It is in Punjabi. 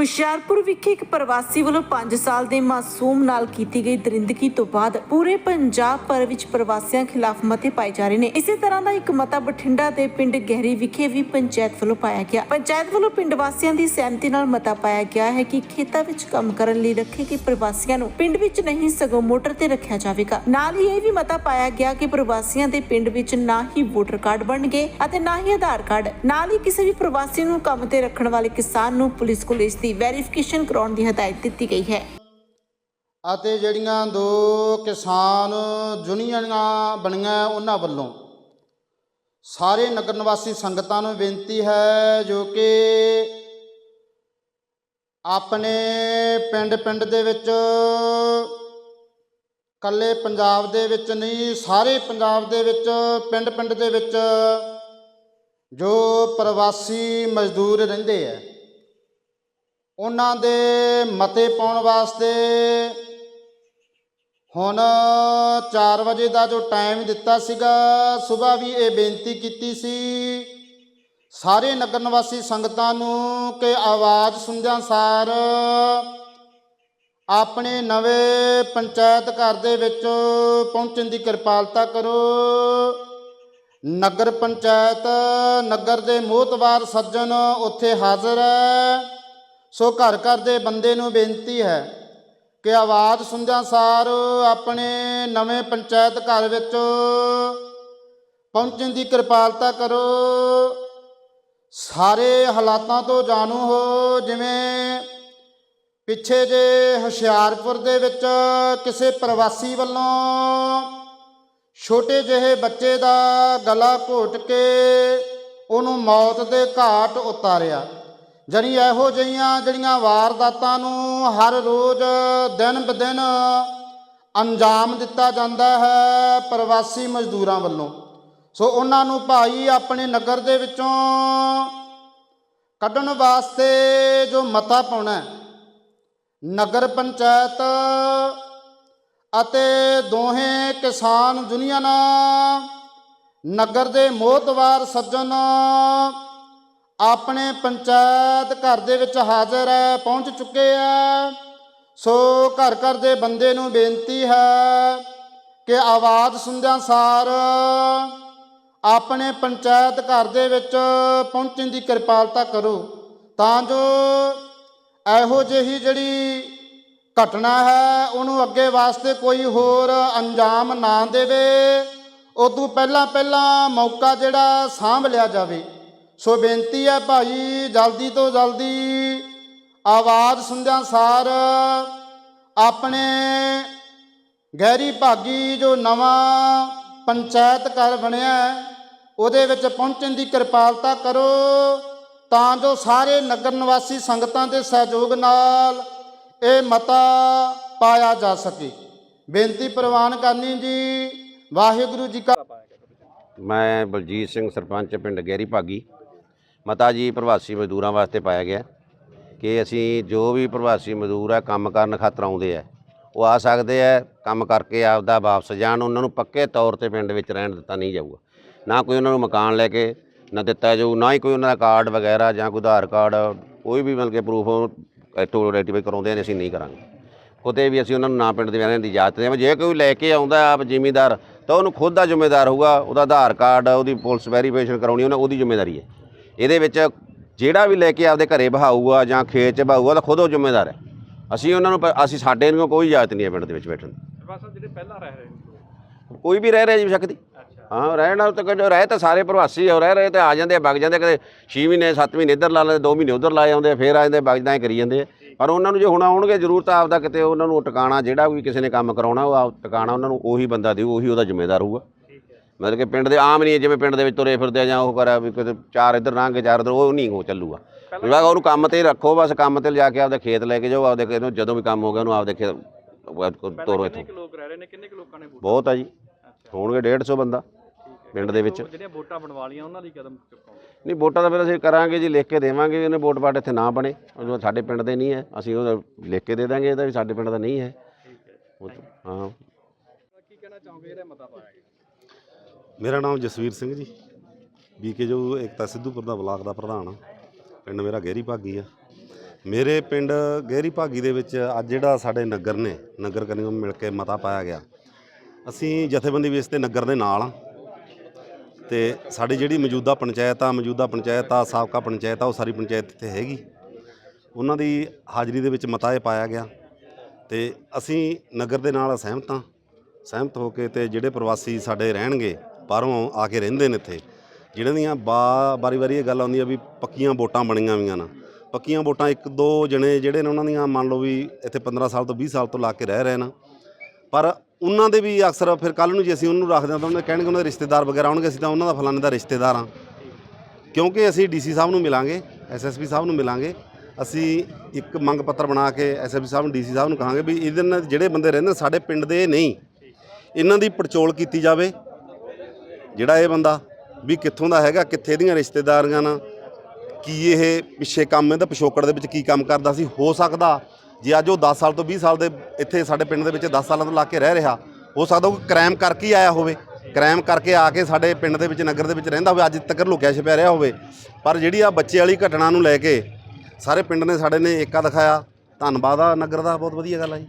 ਹੁਸ਼ਿਆਰਪੁਰ ਵਿਖੇ ਇੱਕ ਪ੍ਰਵਾਸੀ ਵੱਲੋਂ 5 ਸਾਲ ਦੇ ਮਾਸੂਮ ਨਾਲ ਕੀਤੀ ਗਈ ਦਰਿੰਦਗੀ ਤੋਂ ਬਾਅਦ ਪੂਰੇ ਪੰਜਾਬ ਭਰ ਵਿੱਚ ਪ੍ਰਵਾਸੀਆਂ ਖਿਲਾਫ ਮਤੇ ਪਾਏ ਜਾ ਰਹੇ ਨੇ। ਇਸੇ ਤਰ੍ਹਾਂ ਦਾ ਇੱਕ ਮਤਾ ਬਠਿੰਡਾ ਦੇ ਪਿੰਡ ਗਹਿਰੀ ਵਿਖੇ ਵੀ ਪੰਚਾਇਤ ਵੱਲੋਂ ਪਾਇਆ ਗਿਆ। ਪੰਚਾਇਤ ਵੱਲੋਂ ਪਿੰਡ ਵਾਸੀਆਂ ਦੀ ਸਹਿਮਤੀ ਨਾਲ ਮਤਾ ਪਾਇਆ ਗਿਆ ਹੈ ਕਿ ਖੇਤਾਂ ਵਿੱਚ ਕੰਮ ਕਰਨ ਲਈ ਰੱਖੇ ਗਏ ਪ੍ਰਵਾਸੀਆਂ ਨੂੰ ਪਿੰਡ ਵਿੱਚ ਨਹੀਂ ਸਗੋਂ ਮੋਟਰ ਤੇ ਰੱਖਿਆ ਜਾਵੇਗਾ। ਨਾਲ ਹੀ ਇਹ ਵੀ ਮਤਾ ਪਾਇਆ ਗਿਆ ਕਿ ਪ੍ਰਵਾਸੀਆਂ ਦੇ ਪਿੰਡ ਵਿੱਚ ਨਾ ਹੀ ਵੋਟਰ ਕਾਰਡ ਬਣਨਗੇ ਅਤੇ ਨਾ ਹੀ ਆਧਾਰ ਕਾਰਡ। ਨਾਲ ਹੀ ਕਿਸੇ ਵੀ ਪ੍ਰਵਾਸੀ ਨੂੰ ਕੰਮ ਤੇ ਰੱਖਣ ਵਾਲੇ ਕਿਸਾਨ ਨੂੰ ਪੁਲਿਸ ਕੋਲ ਇਸ ਦੀ ਵੈਰੀਫਿਕੇਸ਼ਨ ਕਰਾਉਣ ਦੀ ਹਦਾਇਤ ਦਿੱਤੀ ਗਈ ਹੈ। ਅਤੇ ਜਿਹੜੀਆਂ ਦੋ ਕਿਸਾਨ ਯੂਨੀਅਨਾਂ ਬਣੀਆਂ ਉਹਨਾਂ ਵੱਲੋਂ ਸਾਰੇ ਨਗਰ ਨਿਵਾਸੀ ਸੰਗਤਾਂ ਨੂੰ ਬੇਨਤੀ ਹੈ ਜੋ ਕਿ ਆਪਣੇ ਪਿੰਡ ਪਿੰਡ ਦੇ ਵਿੱਚ ਕੱਲੇ ਪੰਜਾਬ ਦੇ ਵਿੱਚ ਨਹੀਂ, ਸਾਰੇ ਪੰਜਾਬ ਦੇ ਵਿੱਚ, ਪਿੰਡ ਪਿੰਡ ਦੇ ਵਿੱਚ ਜੋ ਪ੍ਰਵਾਸੀ ਮਜ਼ਦੂਰ ਰਹਿੰਦੇ ਆ ਉਹਨਾਂ ਦੇ ਮਤੇ ਪਾਉਣ ਵਾਸਤੇ ਹੁਣ 4 ਵਜੇ ਦਾ ਜੋ ਟਾਈਮ ਦਿੱਤਾ ਸੀਗਾ ਸਵੇਰ ਵੀ ਇਹ ਬੇਨਤੀ ਕੀਤੀ ਸੀ ਸਾਰੇ ਨਗਰ ਨਿਵਾਸੀ ਸੰਗਤਾਂ ਨੂੰ ਕਿ ਆਵਾਜ਼ ਸੁਣਦਿਆਂ ਸਾਰ ਆਪਣੇ ਨਵੇਂ ਪੰਚਾਇਤ ਘਰ ਦੇ ਵਿੱਚ ਪਹੁੰਚਣ ਦੀ ਕਿਰਪਾਲਤਾ ਕਰੋ। ਨਗਰ ਪੰਚਾਇਤ, ਨਗਰ ਦੇ ਮੋਹਤਵਾਰ ਸੱਜਣ ਉੱਥੇ ਹਾਜ਼ਰ ਹੈ। ਸੋ ਘਰ ਘਰ ਦੇ ਬੰਦੇ ਨੂੰ ਬੇਨਤੀ ਹੈ ਕਿ ਆਵਾਜ਼ ਸੁਣਦਿਆਂ ਸਾਰ ਆਪਣੇ ਨਵੇਂ ਪੰਚਾਇਤ ਘਰ ਵਿੱਚ ਪਹੁੰਚਣ ਦੀ ਕਿਰਪਾਲਤਾ ਕਰੋ। ਸਾਰੇ ਹਾਲਾਤਾਂ ਤੋਂ ਜਾਣੂ ਹੋ, ਜਿਵੇਂ ਪਿੱਛੇ ਜੇ ਹੁਸ਼ਿਆਰਪੁਰ ਦੇ ਵਿੱਚ ਕਿਸੇ ਪ੍ਰਵਾਸੀ ਵੱਲੋਂ ਛੋਟੇ ਜਿਹੇ ਬੱਚੇ ਦਾ ਗਲਾ ਘੋਟ ਕੇ ਉਹਨੂੰ ਮੌਤ ਦੇ ਘਾਟ ਉਤਾਰਿਆ। ਜਣੀ ਇਹੋ ਜਿਹੀਆਂ ਜਿਹੜੀਆਂ ਵਾਰਦਾਤਾਂ ਨੂੰ ਹਰ ਰੋਜ਼ ਦਿਨ ਬਦਿਨ ਅੰਜਾਮ ਦਿੱਤਾ ਜਾਂਦਾ ਹੈ ਪ੍ਰਵਾਸੀ ਮਜ਼ਦੂਰਾਂ ਵੱਲੋਂ। ਸੋ ਉਹਨਾਂ ਨੂੰ ਭਾਈ ਆਪਣੇ ਨਗਰ ਦੇ ਵਿੱਚੋਂ ਕੱਢਣ ਵਾਸਤੇ ਜੋ ਮਤਾ ਪਾਉਣਾ ਨਗਰ ਪੰਚਾਇਤ ਅਤੇ ਦੋਹੇ ਕਿਸਾਨ ਯੂਨੀਅਨਾਂ, ਨਗਰ ਦੇ ਮੋਹਤਵਾਰ ਸੱਜਣ ਆਪਣੇ ਪੰਚਾਇਤ ਘਰ ਦੇ ਵਿੱਚ ਹਾਜ਼ਰ ਹੈ, ਪਹੁੰਚ ਚੁੱਕੇ ਆ। ਸੋ ਘਰ ਘਰ ਦੇ ਬੰਦੇ ਨੂੰ ਬੇਨਤੀ ਹੈ ਕਿ ਆਵਾਜ਼ ਸੁਣਦਿਆਂ ਸਾਰ ਆਪਣੇ ਪੰਚਾਇਤ ਘਰ ਦੇ ਵਿੱਚ ਪਹੁੰਚਣ ਦੀ ਕਿਰਪਾਲਤਾ ਕਰੋ। ਤਾਂ ਜੋ ਇਹੋ ਜਿਹੀ ਜਿਹੜੀ ਘਟਨਾ ਹੈ, ਉਹਨੂੰ ਅੱਗੇ ਵਾਸਤੇ ਕੋਈ ਹੋਰ ਅੰਜਾਮ ਨਾ ਦੇਵੇ। ਉਦੋਂ ਪਹਿਲਾਂ ਪਹਿਲਾਂ ਮੌਕਾ ਜਿਹੜਾ ਸਾਂਭ ਲਿਆ ਜਾਵੇ। ਸੋ ਬੇਨਤੀ ਹੈ ਭਾਈ, ਜਲਦੀ ਤੋਂ ਜਲਦੀ ਆਵਾਜ਼ ਸੁਣਦਿਆਂ ਸਾਰ ਆਪਣੇ ਗਹਿਰੀ ਭਾਗੀ ਜੋ ਨਵਾਂ ਪੰਚਾਇਤ ਘਰ ਬਣਿਆ ਉਹਦੇ ਵਿੱਚ ਪਹੁੰਚਣ ਦੀ ਕਿਰਪਾਲਤਾ ਕਰੋ, ਤਾਂ ਜੋ ਸਾਰੇ ਨਗਰ ਨਿਵਾਸੀ ਸੰਗਤਾਂ ਦੇ ਸਹਿਯੋਗ ਨਾਲ ਇਹ ਮਤਾ ਪਾਇਆ ਜਾ ਸਕੇ। ਬੇਨਤੀ ਪ੍ਰਵਾਨ ਕਰਨੀ ਜੀ, ਵਾਹਿਗੁਰੂ ਜੀ ਕਾ ਮੈਂ ਬਲਜੀਤ ਸਿੰਘ, ਸਰਪੰਚ ਪਿੰਡ ਗਹਿਰੀ ਭਾਗੀ। ਮਤਾ ਜੀ ਪ੍ਰਵਾਸੀ ਮਜ਼ਦੂਰਾਂ ਵਾਸਤੇ ਪਾਇਆ ਗਿਆ ਕਿ ਅਸੀਂ ਜੋ ਵੀ ਪ੍ਰਵਾਸੀ ਮਜ਼ਦੂਰ ਆ, ਕੰਮ ਕਰਨ ਖਾਤਰ ਆਉਂਦੇ ਆ, ਉਹ ਆ ਸਕਦੇ ਆ, ਕੰਮ ਕਰਕੇ ਆਪਦਾ ਵਾਪਸ ਜਾਣ। ਉਹਨਾਂ ਨੂੰ ਪੱਕੇ ਤੌਰ ਤੇ ਪਿੰਡ ਵਿੱਚ ਰਹਿਣ ਦਿੱਤਾ ਨਹੀਂ ਜਾਊਗਾ। ਨਾ ਕੋਈ ਉਹਨਾਂ ਨੂੰ ਮਕਾਨ ਲੈ ਕੇ ਨਾ ਦਿੱਤਾ ਜਾਊ, ਨਾ ਹੀ ਕੋਈ ਉਹਨਾਂ ਦਾ ਕਾਰਡ ਵਗੈਰਾ ਜਾਂ ਕੋਈ ਆਧਾਰ ਕਾਰਡ, ਕੋਈ ਵੀ ਮਤਲਬ ਕਿ ਪ੍ਰੂਫ ਇੱਥੋਂ ਰੈਟੀਫਾਈ ਕਰਾਉਂਦੇ ਨੇ ਅਸੀਂ ਨਹੀਂ ਕਰਾਂਗੇ। ਖੁਦੇ ਵੀ ਅਸੀਂ ਉਹਨਾਂ ਨੂੰ ਨਾ ਪਿੰਡ ਦੇ ਰਹਿਣ ਦੀ ਇਜਾਜ਼ਤ ਦੇਵਾਂ ਜੇ ਕੋਈ ਲੈ ਕੇ ਆਉਂਦਾ ਆਪ ਜ਼ਿਮੀਦਾਰ, ਤਾਂ ਉਹਨੂੰ ਖੁਦ ਦਾ ਜ਼ਿੰਮੇਦਾਰ ਹੋਊਗਾ, ਉਹਦਾ ਆਧਾਰ ਕਾਰਡ, ਉਹਦੀ ਪੁਲਿਸ ਵੈਰੀਫਿਕੇਸ਼ਨ ਕਰਾਉਣੀ ਉਹਨਾਂ ਉਹਦੀ ਜ਼ਿੰਮੇਵਾਰੀ ਹੈ। ਇਹਦੇ ਵਿੱਚ ਜਿਹੜਾ ਵੀ ਲੈ ਕੇ ਆਪਦੇ ਘਰੇ ਬਹਾਊਗਾ ਜਾਂ ਖੇਤ 'ਚ ਬਹਾਊਗਾ ਤਾਂ ਖੁਦ ਉਹ ਜ਼ਿੰਮੇਦਾਰ ਹੈ। ਅਸੀਂ ਉਹਨਾਂ ਨੂੰ ਪ- ਅਸੀਂ ਸਾਡੇ ਨੂੰ ਕੋਈ ਇਜਾਜ਼ਤ ਨਹੀਂ ਹੈ ਪਿੰਡ ਦੇ ਵਿੱਚ ਬੈਠਣ ਦੀ। ਜਿਹੜੇ ਪਹਿਲਾਂ ਰਹਿ ਰਹੇ ਨੇ ਕੋਈ ਵੀ ਰਹਿ ਰਿਹਾ ਜੀ ਬੇਸ਼ੱਕ ਦੀ। ਹਾਂ ਰਹਿਣ ਨਾਲ ਤਾਂ ਕਹਿੰਦੇ ਰਹਿ ਤਾਂ ਸਾਰੇ ਪ੍ਰਵਾਸੀ ਆ ਰਹਿ ਰਹੇ ਤੇ ਆ ਜਾਂਦੇ ਆ ਵਗ ਜਾਂਦੇ ਆ, ਕਦੇ 6 ਮਹੀਨੇ 7 ਮਹੀਨੇ ਇੱਧਰ ਲਾ ਲੈਂਦੇ 2 ਮਹੀਨੇ ਉੱਧਰ ਲਾ ਜਾਂਦੇ ਆ, ਫੇਰ ਆ ਜਾਂਦੇ ਵਗਦਾ ਹੀ ਕਰੀ ਜਾਂਦੇ ਆ। ਪਰ ਉਹਨਾਂ ਨੂੰ ਜੇ ਹੁਣ ਆਉਣਗੇ ਜ਼ਰੂਰ ਤਾਂ ਆਪਦਾ ਕਿਤੇ ਉਹਨਾਂ ਨੂੰ ਟਿਕਾਣਾ ਜਿਹੜਾ ਵੀ ਕਿਸੇ ਨੇ ਕੰਮ ਕਰਾਉਣਾ ਉਹ ਆਪ ਟਿਕਾਣਾ ਉਹਨਾਂ ਨੂੰ ਉਹੀ ਬੰਦਾ ਦਿਓ ਉਹੀ ਉਹਦਾ ਜ਼ਿੰਮੇਦਾਰ ਹੋਊਗਾ। ਮਤਲਬ ਕਿ ਪਿੰਡ ਦੇ ਆਮ ਨਹੀਂ ਹੈ, ਜਿਵੇਂ ਪਿੰਡ ਦੇ ਵਿੱਚ ਤੁਰੇ ਫਿਰਦੇ ਆ ਜਾਂ ਉਹ ਕਰਾ ਵੀ ਕਿਤੇ ਚਾਰ ਇੱਧਰ ਲੰਘ ਚਾਰ ਇੱਧਰ ਉਹ ਨਹੀਂ ਉਹ ਚੱਲੂਗਾ। ਵਿਭਾਗ ਉਹਨੂੰ ਕੰਮ ਤੇ ਰੱਖੋ ਬਸ ਕੰਮ ਤੇ ਲਿਜਾ ਕੇ ਆਪਦੇ ਖੇਤ ਲੈ ਕੇ ਜਾਓ ਆਪਦੇ ਖੇਤ ਨੂੰ ਜਦੋਂ ਵੀ ਕੰਮ ਹੋ ਗਿਆ ਉਹਨੂੰ ਆਪਦੇ ਖੇਤ ਤੋਰੋ ਇੱਥੋਂ। ਕਿੰਨੇ ਕੁ ਲੋਕ ਰਹਿ ਰਹੇ ਨੇ? ਕਿੰਨੇ ਕੁ ਲੋਕਾਂ ਨੇ ਵੋਟ? ਬਹੁਤ ਆ ਜੀ। ਹੋਣਗੇ 150 ਬੰਦਾ ਪਿੰਡ ਦੇ ਵਿੱਚ। ਜਿਹੜੀਆਂ ਵੋਟਾਂ ਬਣਵਾ ਲੀਆਂ ਉਹਨਾਂ ਦੀ ਕਦਮ ਚੁੱਕਾਂਗੇ? ਨਹੀਂ ਵੋਟਾਂ ਤਾਂ ਫਿਰ ਅਸੀਂ ਕਰਾਂਗੇ ਜੀ ਲਿਖ ਕੇ ਦੇਵਾਂਗੇ ਇਹਨੇ ਵੋਟ ਪਾਟ ਇੱਥੇ ਨਾ ਬਣੇ। ਜੋ ਸਾਡੇ ਪਿੰਡ ਦੇ ਨਹੀਂ ਹੈ ਅਸੀਂ ਉਹ ਲਿਖ ਕੇ ਦੇ ਦਾਂਗੇ ਇਹਦਾ ਵੀ ਸਾਡੇ ਪਿੰਡ ਦਾ ਨਹੀਂ ਹੈ। ਹਾਂ। ਕੀ ਕਹਿਣਾ ਚਾਹੋਗੇ? ਜਿਹੜਾ ਮਤਾ ਪਾਇਆ ਮੇਰਾ ਨਾਮ ਜਸਵੀਰ ਸਿੰਘ ਜੀ। ਬੀਕੇ ਜੋ ਏਕਤਾ ਸਿੱਧੂਪੁਰ ਦਾ ਬਲਾਕ ਦਾ ਪ੍ਰਧਾਨ ਆ। ਪਿੰਡ ਮੇਰਾ ਗਹਿਰੀ ਭਾਗੀ ਆ। ਮੇਰੇ ਪਿੰਡ ਗਹਿਰੀ ਭਾਗੀ ਦੇ ਵਿੱਚ ਅੱਜ ਜਿਹੜਾ ਸਾਡੇ ਨਗਰ ਨੇ, ਨਗਰ ਕਨੀਓ ਮਿਲ ਕੇ ਮਤਾ ਪਾਇਆ ਗਿਆ। ਅਸੀਂ ਜਥੇਬੰਦੀ ਬੇਸ ਤੇ ਨਗਰ ਦੇ ਨਾਲ ਆ। ਤੇ ਸਾਡੀ ਜਿਹੜੀ ਮੌਜੂਦਾ ਪੰਚਾਇਤ ਆ, ਮੌਜੂਦਾ ਪੰਚਾਇਤ ਆ, ਸਾਬਕਾ ਪੰਚਾਇਤ ਆ, ਉਹ ਸਾਰੀ ਪੰਚਾਇਤ ਇੱਥੇ ਹੈਗੀ। ਉਹਨਾਂ ਦੀ ਹਾਜ਼ਰੀ ਦੇ ਵਿੱਚ ਮਤਾ ਇਹ ਪਾਇਆ ਗਿਆ। ਤੇ ਅਸੀਂ ਨਗਰ ਦੇ ਨਾਲ ਸਹਿਮਤ ਹਾਂ ਸਹਿਮਤ ਹੋ ਕੇ ਤੇ ਜਿਹੜੇ ਪ੍ਰਵਾਸੀ ਸਾਡੇ ਰਹਿਣਗੇ ਬਾਹਰੋਂ ਆ ਕੇ ਰਹਿੰਦੇ ਨੇ ਇੱਥੇ। ਜਿਹਨਾਂ ਦੀਆਂ ਬਾ, ਵਾਰੀ ਵਾਰੀ ਇਹ ਗੱਲ ਆਉਂਦੀ ਆ ਵੀ ਪੱਕੀਆਂ ਵੋਟਾਂ ਬਣੀਆਂ ਵੀਆਂ ਨਾ। ਪੱਕੀਆਂ ਵੋਟਾਂ ਇੱਕ ਦੋ ਜਣੇ ਜਿਹੜੇ ਨੇ ਉਹਨਾਂ ਦੀਆਂ ਮੰਨ ਲਓ ਵੀ ਇੱਥੇ 15 ਸਾਲ ਤੋਂ 20 ਸਾਲ ਤੋਂ ਲਾ ਕੇ ਰਹਿ ਰਹੇ ਨਾ। ਪਰ ਉਹਨਾਂ ਦੇ ਵੀ ਅਕਸਰ ਫਿਰ ਕੱਲ ਨੂੰ ਜੇ ਅਸੀਂ ਉਹਨੂੰ ਰੱਖਦੇ ਹਾਂ ਤਾਂ ਉਹਨੇ ਕਹਿਣਗੇ ਉਹਨਾਂ ਦੇ ਰਿਸ਼ਤੇਦਾਰ ਵਗੈਰਾ ਆਉਣਗੇ, ਅਸੀਂ ਤਾਂ ਉਹਨਾਂ ਦਾ ਫਲਾਣੇ ਦਾ ਰਿਸ਼ਤੇਦਾਰ ਹਾਂ। ਕਿਉਂਕਿ ਅਸੀਂ ਡੀਸੀ ਸਾਹਿਬ ਨੂੰ ਮਿਲਾਂਗੇ ਐਸਐਸਪੀ ਸਾਹਿਬ ਨੂੰ ਮਿਲਾਂਗੇ। ਅਸੀਂ ਇੱਕ ਮੰਗ ਪੱਤਰ ਬਣਾ ਕੇ ਐਸਐਸਪੀ ਸਾਹਿਬ ਨੂੰ ਡੀਸੀ ਸਾਹਿਬ ਨੂੰ ਕਹਾਂਗੇ ਵੀ ਇਹਦੇ ਨਾਲ ਜਿਹੜੇ ਬੰਦੇ ਰਹਿੰਦੇ ਸਾਡੇ ਪਿੰਡ ਦੇ ਨਹੀਂ। ਇਹਨਾਂ ਦੀ ਪੜਚੋਲ ਕੀਤੀ ਜਾਵੇ। ਜਿਹੜਾ ਇਹ ਬੰਦਾ ਵੀ ਕਿੱਥੋਂ ਦਾ ਹੈਗਾ, ਕਿੱਥੇ ਦੀਆਂ ਰਿਸ਼ਤੇਦਾਰੀਆਂ ਨਾਲ, ਕੀ ਇਹ ਪਿੱਛੇ ਕੰਮ ਇਹਦਾ ਪਿਛੋਕੜ ਦੇ ਵਿੱਚ ਕੀ ਕੰਮ ਕਰਦਾ ਸੀ? ਹੋ ਸਕਦਾ ਜੇ ਅੱਜ ਉਹ 10 ਸਾਲ ਤੋਂ 20 ਸਾਲ ਦੇ ਇੱਥੇ ਸਾਡੇ ਪਿੰਡ ਦੇ ਵਿੱਚ 10 ਸਾਲਾਂ ਤੋਂ ਲਾ ਕੇ ਰਹਿ ਰਿਹਾ, ਹੋ ਸਕਦਾ ਉਹ ਕ੍ਰਾਈਮ ਕਰਕੇ ਹੀ ਆਇਆ ਹੋਵੇ। ਕ੍ਰਾਈਮ ਕਰਕੇ ਆ ਕੇ ਸਾਡੇ ਪਿੰਡ ਦੇ ਵਿੱਚ, ਨਗਰ ਦੇ ਵਿੱਚ ਰਹਿੰਦਾ ਹੋਵੇ, ਅੱਜ ਤੱਕ ਲੁਕਿਆ ਛਪਿਆ ਰਿਹਾ ਹੋਵੇ। ਪਰ ਜਿਹੜੀ ਆ ਬੱਚੇ ਵਾਲੀ ਘਟਨਾ ਨੂੰ ਲੈ ਕੇ ਸਾਰੇ ਪਿੰਡ ਨੇ, ਸਾਡੇ ਨੇ ਏਕਾ ਦਿਖਾਇਆ। ਧੰਨਵਾਦ ਆ ਨਗਰ ਦਾ, ਬਹੁਤ ਵਧੀਆ ਗੱਲ ਆ ਜੀ।